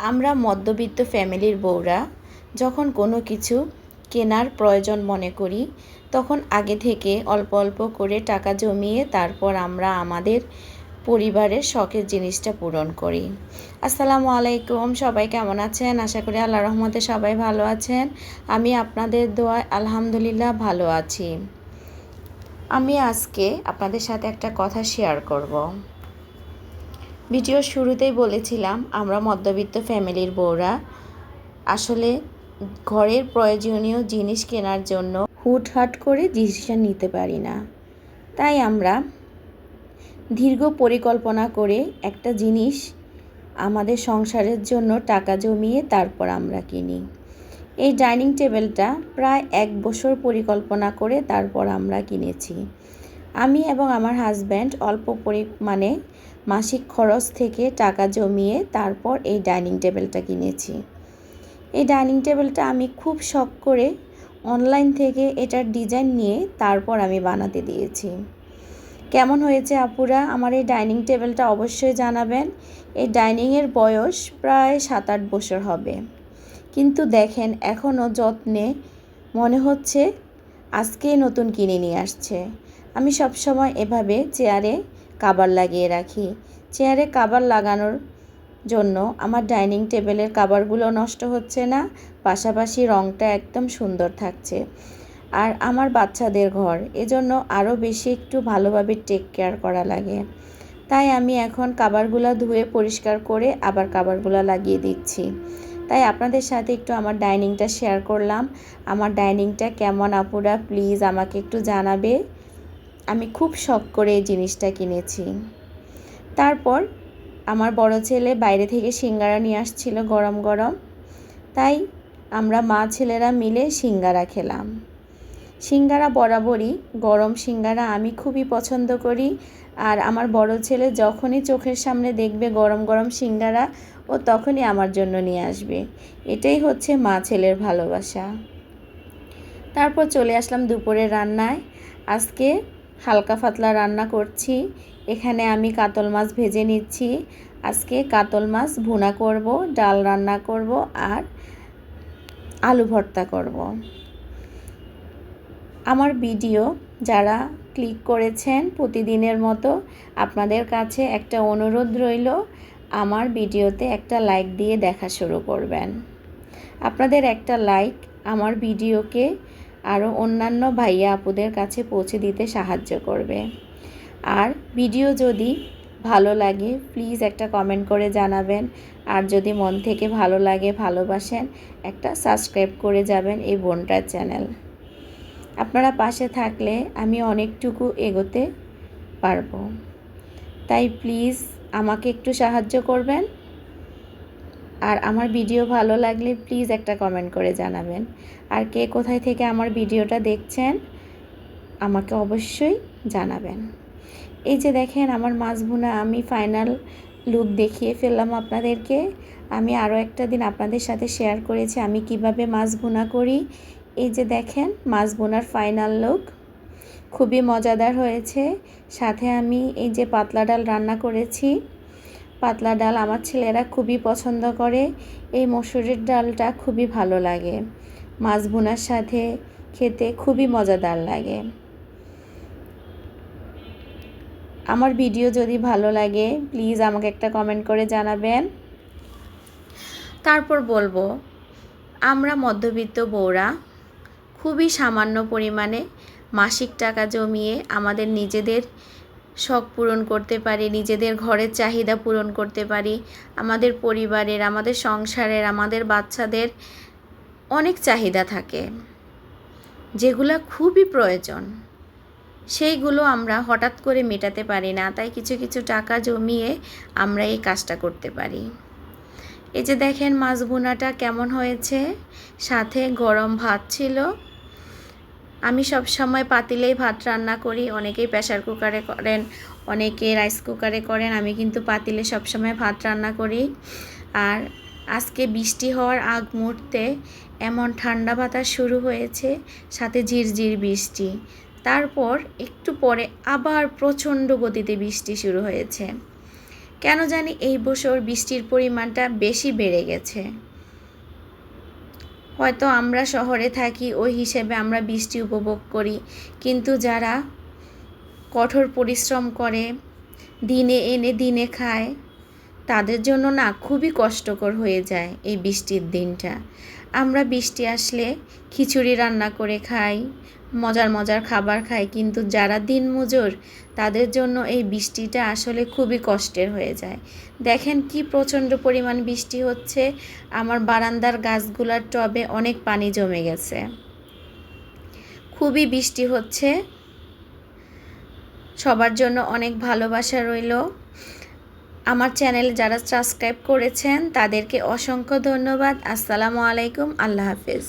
আমরা মধ্যবিত্ত ফ্যামিলির বউরা যখন কোনো কিছু কেনার প্রয়োজন মনে করি, তখন আগে থেকে অল্প অল্প করে টাকা জমিয়ে তারপর আমরা আমাদের পরিবারের শখের জিনিসটা পূরণ করি। আসসালামু আলাইকুম, সবাই কেমন আছেন? আশা করি আল্লাহ রহমতে সবাই ভালো আছেন। আমি আপনাদের দোয়ায় আলহামদুলিল্লাহ ভালো আছি। আমি আজকে আপনাদের সাথে একটা কথা শেয়ার করব। ভিডিওর শুরুতেই বলেছিলাম, আমরা মধ্যবিত্ত ফ্যামিলির বউরা। আসলে ঘরের প্রয়োজনীয় জিনিস কেনার জন্য হুটহাট করে ডিসিশন নিতে পারি না। তাই আমরা দীর্ঘ পরিকল্পনা করে একটা জিনিস আমাদের সংসারের জন্য টাকা জমিয়ে তারপর আমরা কিনি। এই ডাইনিং টেবিলটা প্রায় এক বছর পরিকল্পনা করে তারপর আমরা কিনেছি। আমি এবং আমার হাজব্যান্ড অল্প পরিমাণে মাসিক খরচ থেকে টাকা জমিয়ে তারপর এই ডাইনিং টেবিলটা কিনেছি। এই ডাইনিং টেবিলটা আমি খুব শখ করে অনলাইন থেকে এটার ডিজাইন নিয়ে তারপর আমি বানাতে দিয়েছি। কেমন হয়েছে আপুরা? আমার এই ডাইনিং টেবিলটা অবশ্যই জানাবেন। এই ডাইনিংয়ের বয়স প্রায় সাত আট বছর হবে। কিন্তু দেখেন এখনও যত্নে মনে হচ্ছে আজকেই নতুন কিনে নিয়ে আসছে। আমি সবসময় এভাবে চেয়ারে কাবার লাগিয়ে রাখি। চেয়ারে কাবার লাগানোর জন্য আমার ডাইনিং টেবিলের কাবারগুলো নষ্ট হচ্ছে না, পাশাপাশি রঙটা একদম সুন্দর থাকছে। আর আমার বাচ্চাদের ঘর, এজন্য আরও বেশি একটু ভালোভাবে টেক কেয়ার করা লাগে। তাই আমি এখন কাবারগুলো ধুয়ে পরিষ্কার করে আবার কাবারগুলো লাগিয়ে দিচ্ছি। তাই আপনাদের সাথে একটু আমার ডাইনিংটা শেয়ার করলাম। আমার ডাইনিংটা কেমন আপুরা প্লিজ আমাকে একটু জানাবে। আমি খুব শখ করে এই জিনিসটা কিনেছি। তারপর আমার বড় ছেলে বাইরে থেকে সিঙ্গারা নিয়ে আসছিল গরম গরম। তাই আমরা মা ছেলেরা মিলে সিঙ্গারা খেলাম। সিঙ্গারা বরাবরই গরম সিঙ্গারা আমি খুবই পছন্দ করি। আর আমার বড় ছেলে যখনই চোখের সামনে দেখবে গরম গরম সিঙ্গারা, ও তখনই আমার জন্য নিয়ে আসবে। এটাই হচ্ছে মা ছেলের ভালোবাসা। তারপর চলে আসলাম দুপুরের রান্নায়। আজকে হালকা পাতলা রান্না করছি। এখানে আমি কাতল মাছ ভেজে নিচ্ছি। আজকে কাতল মাছ ভুনা করব, ডাল রান্না করব আর আলু ভর্তা করব। আমার ভিডিও যারা ক্লিক করেছেন প্রতিদিনের মতো, আপনাদের কাছে একটা অনুরোধ রইল, আমার ভিডিওতে একটা লাইক দিয়ে দেখা শুরু করবেন। আপনাদের একটা লাইক আমার ভিডিওকে আরও অন্যান্য ভাইয়া আপুদের কাছে পৌঁছে দিতে সাহায্য করবে। আর ভিডিও যদি ভালো লাগে প্লিজ একটা কমেন্ট করে জানাবেন। আর যদি মন থেকে ভালো লাগে, ভালোবাসেন, একটা সাবস্ক্রাইব করে যাবেন এই বোনটার চ্যানেল আপনারা পাশে থাকলে আমি অনেকটুকু এগোতে পারব। তাই প্লিজ আমাকে একটু সাহায্য করবেন। আর আমার ভিডিও ভালো লাগলে প্লিজ একটা কমেন্ট করে জানাবেন। আর কে কোথায় থেকে আমার ভিডিওটা দেখছেন, আমাকে অবশ্যই জানাবেন। এই যে দেখেন আমার মাছ ভুনা, আমি ফাইনাল লুক দেখিয়ে ফেললাম আপনাদেরকে। আমি আরও একটা দিন আপনাদের সাথে শেয়ার করেছি, আমি কীভাবে মাছ ভুনা করি। এই যে দেখেন মাছ বোনার ফাইনাল লুক খুবই মজাদার হয়েছে। সাথে আমি এই যে পাতলা ডাল রান্না করেছি। পাতলা ডাল আমার ছেলেরা খুবই পছন্দ করে। এই মসুরের ডালটা খুবই ভালো লাগে। মাছ বোনার সাথে খেতে খুবই মজাদার লাগে। আমার ভিডিও যদি ভালো লাগে প্লিজ আমাকে একটা কমেন্ট করে জানাবেন। তারপর বলব, আমরা মধ্যবিত্ত বউরা খুবই সামান্য পরিমাণে মাসিক টাকা জমিয়ে আমাদের নিজেদের শখ পূরণ করতে পারি, নিজেদের ঘরের চাহিদা পূরণ করতে পারি, আমাদের পরিবারের, আমাদের সংসারের, আমাদের বাচ্চাদের অনেক চাহিদা থাকে, যেগুলো খুবই প্রয়োজন। সেইগুলো আমরা হঠাৎ করে মেটাতে পারি না, তাই কিছু কিছু টাকা জমিয়ে আমরা এই কাজটা করতে পারি। এই যে দেখেন মাছ বোনাটা কেমন হয়েছে? সাথে গরম ভাত ছিল আমি সব সময় পাতিলেই ভাত রান্না করি, অনেকেই প্রেশার কুকারে করেন, অনেকে রাইস কুকারে করেন, আমি কিন্তু পাতিলে সব সময় ভাত রান্না করি। আর আজকে বৃষ্টি হওয়ার আগ মুহূর্তে এমন ঠান্ডা বাতাস শুরু হয়েছে, সাথে ঝিরঝির বৃষ্টি। তারপর একটু পরে আবার প্রচণ্ড গতিতে বৃষ্টি শুরু হয়েছে। কেন জানি এই বছর বৃষ্টির পরিমাণটা বেশি বেড়ে গেছে। হয়তো আমরা শহরে থাকি, ওই হিসেবে আমরা বৃষ্টি উপভোগ করি। কিন্তু যারা কঠোর পরিশ্রম করে, দিনে এনে দিনে খায়, তাদের জন্য না খুবই কষ্টকর হয়ে যায় এই বৃষ্টির দিনটা। আমরা বৃষ্টি আসলে খিচুড়ি রান্না করে খাই মজার মজার খাবার খাই কিন্তু যারা দিনমজুর তাদের জন্য এই বৃষ্টিটা আসলে খুবই কষ্টের হয়ে যায়। দেখেন কি প্রচণ্ড পরিমাণ বৃষ্টি হচ্ছে, আমার বারান্দার গাছগুলার টবে অনেক পানি জমে গেছে। খুবই বৃষ্টি হচ্ছে, সবার জন্য অনেক ভালোবাসা রইল। আমার চ্যানেল যারা সাবস্ক্রাইব করেছেন, তাদেরকে অসংখ্য ধন্যবাদ। আসসালামু আলাইকুম, আল্লাহ হাফেজ।